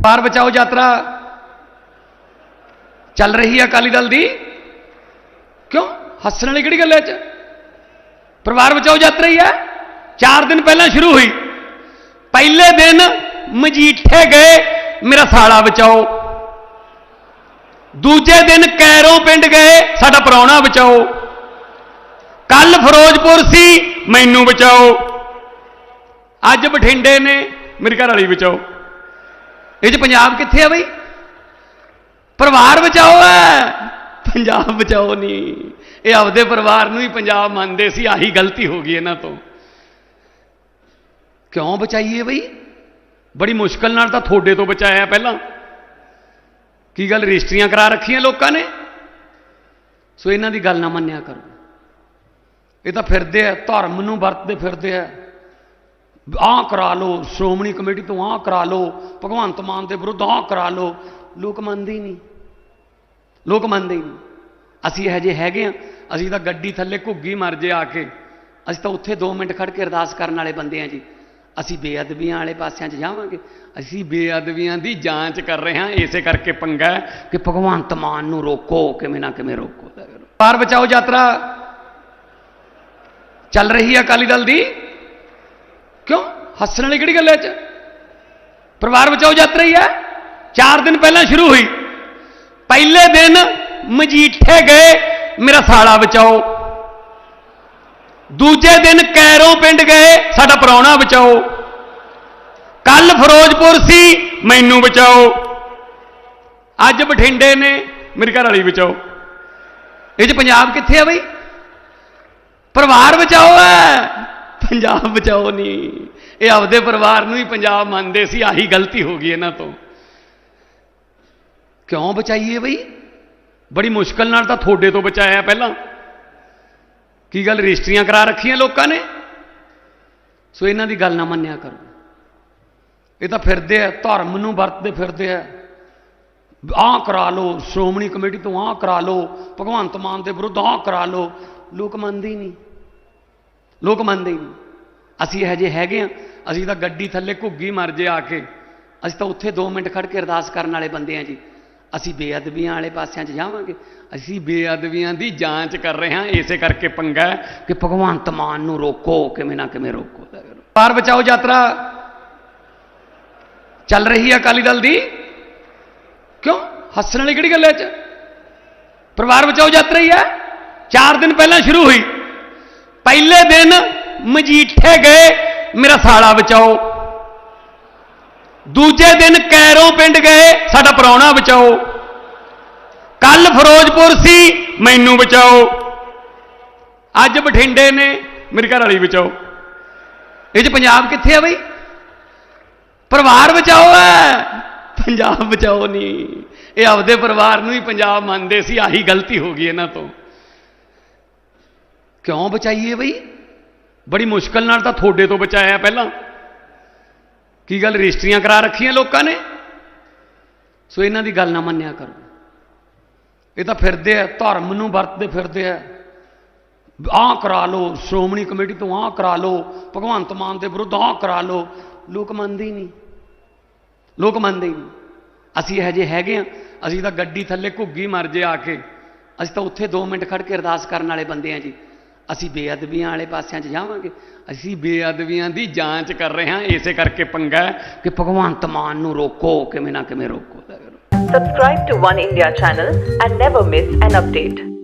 ਬਾਰ ਬਚਾਓ ਯਾਤਰਾ ਚੱਲ ਰਹੀ ਹੈ ਅਕਾਲੀ ਦਲ ਦੀ? ਕਿਉਂ? ਹੱਸਣ ਵਾਲੀ ਕਿਹੜੀ ਗੱਲ ਹੈ ਚ? ਪਰਿਵਾਰ ਬਚਾਓ ਯਾਤਰਾ ਹੀ ਹੈ। 4 ਦਿਨ ਪਹਿਲਾਂ ਸ਼ੁਰੂ ਹੋਈ। ਪਹਿਲੇ ਦਿਨ ਮਜੀਠੇ ਗਏ, ਮੇਰਾ ਸਾਲਾ ਬਚਾਓ। ਦੂਜੇ ਦਿਨ ਕੈਰੋਂ ਪਿੰਡ ਗਏ, ਸਾਡਾ ਪ੍ਰਾਹੁਣਾ ਬਚਾਓ। ਕੱਲ ਫਿਰੋਜ਼ਪੁਰ ਸੀ, ਮੈਨੂੰ ਬਚਾਓ। ਅੱਜ ਬਠਿੰਡੇ ਨੇ ਮੇਰੇ ਘਰ ਵਾਲੀ ਬਚਾਓ। ਇਹ ਚ ਪੰਜਾਬ ਕਿੱਥੇ ਆ ਬਈ? ਪਰਿਵਾਰ ਬਚਾਓ ਹੈ ਪੰਜਾਬ ਬਚਾਓ ਨਹੀਂ ਇਹ ਆਪਦੇ ਪਰਿਵਾਰ ਨੂੰ ਹੀ ਪੰਜਾਬ ਮੰਨਦੇ ਸੀ, ਆਹੀ ਗਲਤੀ ਹੋ ਗਈ ਇਹਨਾਂ ਤੋਂ। ਕਿਉਂ ਬਚਾਈਏ ਬਈ? ਬੜੀ ਮੁਸ਼ਕਲ ਨਾਲ ਤਾਂ ਤੁਹਾਡੇ ਤੋਂ ਬਚਾਇਆ ਪਹਿਲਾਂ। ਕੀ ਗੱਲ ਰਜਿਸਟਰੀਆਂ ਕਰਾ ਰੱਖੀਆਂ ਲੋਕਾਂ ਨੇ? ਸੋ ਇਹਨਾਂ ਦੀ ਗੱਲ ਨਾ ਮੰਨਿਆ ਕਰੋ। ਇਹ ਤਾਂ ਫਿਰਦੇ ਆ, ਧਰਮ ਨੂੰ ਵਰਤਦੇ ਫਿਰਦੇ ਆ। ਆਹ ਕਰਾ ਲਓ ਸ਼੍ਰੋਮਣੀ ਕਮੇਟੀ ਤੋਂ ਆਹ ਕਰਾ ਲਓ ਭਗਵੰਤ ਮਾਨ ਦੇ ਵਿਰੁੱਧ ਆਹ ਕਰਾ ਲਓ ਲੋਕ ਮੰਨਦੇ ਹੀ ਨਹੀਂ। ਲੋਕ ਮੰਨਦੇ ਹੀ ਨਹੀਂ। ਅਸੀਂ ਇਹ ਜਿਹੇ ਹੈਗੇ ਆ ਅਸੀਂ ਤਾਂ ਗੱਡੀ ਥੱਲੇ ਘੁੱਗੀ ਮਰ ਜੇ ਆ ਕੇ। ਅਸੀਂ ਤਾਂ ਉੱਥੇ 2 ਮਿੰਟ ਖੜ ਕੇ ਅਰਦਾਸ ਕਰਨ ਵਾਲੇ ਬੰਦੇ ਆ ਜੀ। ਅਸੀਂ ਬੇਅਦਬੀਆਂ ਵਾਲੇ ਪਾਸਿਆਂ 'ਚ ਜਾਵਾਂਗੇ। ਅਸੀਂ ਬੇਅਦਬੀਆਂ ਦੀ ਜਾਂਚ ਕਰ ਰਹੇ ਹਾਂ, ਇਸੇ ਕਰਕੇ ਪੰਗਾ ਕਿ ਭਗਵੰਤ ਮਾਨ ਨੂੰ ਰੋਕੋ, ਕਿਵੇਂ ਨਾ ਕਿਵੇਂ ਰੋਕੋ। ਬਾਰ ਬਚਾਓ ਯਾਤਰਾ। ਚੱਲ ਰਹੀ ਹੈ ਅਕਾਲੀ ਦਲ ਦੀ। ਹੱਸਣ ਵਾਲੀ ਕਿਹੜੀ ਗੱਲ ਹੈ ਚ? ਪਰਿਵਾਰ ਬਚਾਓ ਯਾਤਰਾ ਹੀ ਹੈ। 4 ਦਿਨ ਪਹਿਲਾਂ ਸ਼ੁਰੂ ਹੋਈ। ਪਹਿਲੇ ਦਿਨ ਮਜੀਠੇ ਗਏ, ਮੇਰਾ ਸਾਲਾ ਬਚਾਓ। ਦੂਜੇ ਦਿਨ ਕੈਰੋਂ ਪਿੰਡ ਗਏ, ਸਾਡਾ ਪ੍ਰਾਹੁਣਾ ਬਚਾਓ। ਕੱਲ ਫਿਰੋਜ਼ਪੁਰ ਸੀ, ਮੈਨੂੰ ਬਚਾਓ। ਅੱਜ ਬਠਿੰਡੇ ਨੇ, ਮੇਰੇ ਘਰ ਵਾਲੀ ਬਚਾਓ। ਇਹ ਚ ਪੰਜਾਬ ਕਿੱਥੇ ਆ ਬਈ? ਪਰਿਵਾਰ ਬਚਾਓ ਹੈ, ਪੰਜਾਬ ਬਚਾਓ ਨਹੀਂ ਇਹ ਆਪਦੇ ਪਰਿਵਾਰ ਨੂੰ ਹੀ ਪੰਜਾਬ ਮੰਨਦੇ ਸੀ, ਆਹੀ ਗਲਤੀ ਹੋ ਗਈ ਇਹਨਾਂ ਤੋਂ। ਕਿਉਂ ਬਚਾਈਏ ਬਈ? ਬੜੀ ਮੁਸ਼ਕਲ ਨਾਲ ਤਾਂ ਤੁਹਾਡੇ ਤੋਂ ਬਚਾਇਆ ਪਹਿਲਾਂ। ਕੀ ਗੱਲ ਰਜਿਸਟਰੀਆਂ ਕਰਾ ਰੱਖੀਆਂ ਲੋਕਾਂ ਨੇ? ਸੋ ਇਹਨਾਂ ਦੀ ਗੱਲ ਨਾ ਮੰਨਿਆ ਕਰੋ। ਇਹ ਤਾਂ ਫਿਰਦੇ ਆ, ਧਰਮ ਨੂੰ ਵਰਤਦੇ ਫਿਰਦੇ ਆ। ਆਹ ਕਰਾ ਲਓ, ਸ਼੍ਰੋਮਣੀ ਕਮੇਟੀ ਤੋਂ ਆਹ ਕਰਾ ਲਓ, ਭਗਵੰਤ ਮਾਨ ਦੇ ਵਿਰੁੱਧ ਆਹ ਕਰਾ ਲਓ। ਲੋਕ ਮੰਨਦੇ ਹੀ ਨਹੀਂ। ਲੋਕ ਮੰਨਦੇ ਹੀ ਨਹੀਂ। ਅਸੀਂ ਇਹ ਜਿਹੇ ਹੈਗੇ ਆ ਅਸੀਂ ਤਾਂ ਗੱਡੀ ਥੱਲੇ ਘੁੱਗੀ ਮਰ ਜੇ ਆ ਕੇ। ਅਸੀਂ ਤਾਂ ਉੱਥੇ 2 ਮਿੰਟ ਖੜ ਕੇ ਅਰਦਾਸ ਕਰਨ ਵਾਲੇ ਬੰਦੇ ਆ ਜੀ। ਅਸੀਂ ਬੇਅਦਬੀਆਂ ਵਾਲੇ ਪਾਸਿਆਂ 'ਚ ਜਾਵਾਂਗੇ। ਅਸੀਂ ਬੇਅਦਬੀਆਂ ਦੀ ਜਾਂਚ ਕਰ ਰਹੇ ਹਾਂ, ਇਸੇ ਕਰਕੇ ਪੰਗਾ ਕਿ ਭਗਵੰਤ ਮਾਨ ਨੂੰ ਰੋਕੋ, ਕਿਵੇਂ ਨਾ ਕਿਵੇਂ ਰੋਕੋ। ਬਾਰ ਬਚਾਓ ਯਾਤਰਾ। ਚੱਲ ਰਹੀ ਹੈ ਅਕਾਲੀ ਦਲ ਦੀ? ਕਿਉਂ? ਹੱਸਣ ਵਾਲੀ ਕਿਹੜੀ ਗੱਲ ਹੈ ਚ? ਪਰਿਵਾਰ ਬਚਾਓ ਯਾਤਰਾ ਹੀ ਹੈ। 4 ਦਿਨ ਪਹਿਲਾਂ ਸ਼ੁਰੂ ਹੋਈ। ਪਹਿਲੇ ਦਿਨ ਮਜੀਠੇ ਗਏ, ਮੇਰਾ ਸਾਲਾ ਬਚਾਓ। ਦੂਜੇ ਦਿਨ ਕੈਰੋਂ ਪਿੰਡ ਗਏ, ਸਾਡਾ ਪ੍ਰਾਹੁਣਾ ਬਚਾਓ। ਕੱਲ ਫਿਰੋਜ਼ਪੁਰ ਸੀ, ਮੈਨੂੰ ਬਚਾਓ। ਅੱਜ ਬਠਿੰਡੇ ਨੇ, ਮੇਰੇ ਘਰ ਵਾਲੀ ਬਚਾਓ। ਇਹ ਚ ਪੰਜਾਬ ਕਿੱਥੇ ਆ ਬਈ? ਪਰਿਵਾਰ ਬਚਾਓ ਹੈ ਪੰਜਾਬ ਬਚਾਓ ਨਹੀਂ ਇਹ ਆਪਦੇ ਪਰਿਵਾਰ ਨੂੰ ਹੀ ਪੰਜਾਬ ਮੰਨਦੇ ਸੀ, ਆਹੀ ਗਲਤੀ ਹੋ ਗਈ ਇਹਨਾਂ ਤੋਂ। ਕਿਉਂ ਬਚਾਈਏ ਬਈ? ਬੜੀ ਮੁਸ਼ਕਲ ਨਾਲ ਤਾਂ ਤੁਹਾਡੇ ਤੋਂ ਬਚਾਇਆ ਪਹਿਲਾਂ। ਕੀ ਗੱਲ ਰਜਿਸਟਰੀਆਂ ਕਰਾ ਰੱਖੀਆਂ ਲੋਕਾਂ ਨੇ? ਸੋ ਇਹਨਾਂ ਦੀ ਗੱਲ ਨਾ ਮੰਨਿਆ ਕਰੋ। ਇਹ ਤਾਂ ਫਿਰਦੇ ਆ, ਧਰਮ ਨੂੰ ਵਰਤਦੇ ਫਿਰਦੇ ਆ। ਆਹ ਕਰਾ ਲਓ, ਸ਼੍ਰੋਮਣੀ ਕਮੇਟੀ ਤੋਂ ਆਹ ਕਰਾ ਲਓ, ਭਗਵੰਤ ਮਾਨ ਦੇ ਵਿਰੁੱਧ ਆਹ ਕਰਾ ਲਓ। ਲੋਕ ਮੰਨਦੇ ਹੀ ਨਹੀਂ। ਲੋਕ ਮੰਨਦੇ ਹੀ ਨਹੀਂ। ਅਸੀਂ ਇਹ ਜਿਹੇ ਹੈਗੇ ਆ, ਅਸੀਂ ਤਾਂ ਗੱਡੀ ਥੱਲੇ ਘੁੱਗੀ ਮਰ ਜੇ ਆ ਕੇ। ਅਸੀਂ ਤਾਂ ਉੱਥੇ 2 ਮਿੰਟ ਖੜ ਕੇ ਅਰਦਾਸ ਕਰਨ ਵਾਲੇ ਬੰਦੇ ਆ ਜੀ। ਅਸੀਂ ਬੇਅਦਬੀਆਂ ਵਾਲੇ ਪਾਸਿਆਂ 'ਚ ਜਾਵਾਂਗੇ। ਅਸੀਂ ਬੇਅਦਬੀਆਂ ਦੀ ਜਾਂਚ ਕਰ ਰਹੇ ਹਾਂ। ਇਸੇ ਕਰਕੇ ਪੰਗਾ ਕਿ ਭਗਵੰਤ ਮਾਨ ਨੂੰ ਰੋਕੋ, ਕਿਵੇਂ ਨਾ ਕਿਵੇਂ ਰੋਕੋ। Subscribe to One India channel and never miss an update.